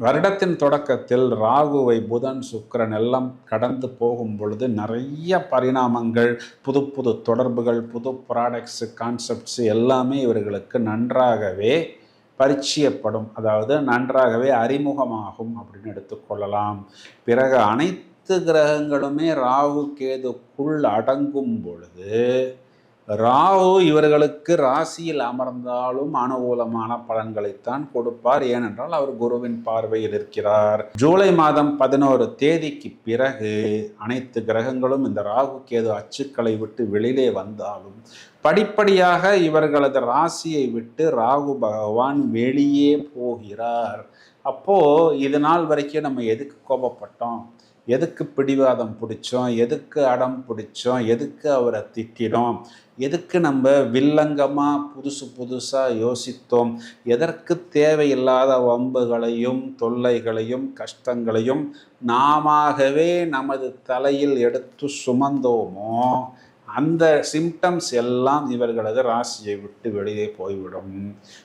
வருடத்தின் தொடக்கத்தில் ராகுவை புதன் சுக்கிரன் எல்லாம் கடந்து போகும் பொழுது நிறைய பரிணாமங்கள் புது புது தொடர்புகள் புது ப்ராடக்ட்ஸு கான்செப்ட்ஸ் எல்லாமே இவர்களுக்கு நன்றாகவே பரிச்சயப்படும். அதாவது நன்றாகவே அறிமுகமாகும் அப்படின்னு எடுத்துக்கொள்ளலாம் பிறகு அனைத்து கிரகங்களுமே ராகு கேதுக்குள் அடங்கும் பொழுது ராகு இவர்களுக்கு ராசியில் அமர்ந்தாலும் அனுகூலமான பலன்களைத்தான் கொடுப்பார். ஏனென்றால் அவர் குருவின் பார்வையில் இருக்கிறார். ஜூலை மாதம் பதினோரு தேதிக்கு பிறகு அனைத்து கிரகங்களும் இந்த ராகு கேது அச்சுக்களை விட்டு வெளியிலே வந்தாலும் படிப்படியாக இவர்களது ராசியை விட்டு ராகு பகவான் வெளியே போகிறார். அப்போ இது நாள் வரைக்கும் நம்ம எதுக்கு கோபப்பட்டோம்? எதுக்கு பிடிவாதம் பிடிச்சோம்? எதுக்கு அடம் பிடிச்சோம்? எதுக்கு அவரை திட்டினோம்? எதுக்கு நம்ம வில்லங்கமாக புதுசு புதுசாக யோசித்தோம்? எதற்கு தேவையில்லாத வம்புகளையும் தொல்லைகளையும் கஷ்டங்களையும் நாமவே நமது தலையில் எடுத்து சுமந்தோமோ? அந்த சிம்டம்ஸ் எல்லாம் இவர்களது ராசியை விட்டு வெளியே போய்விடும்.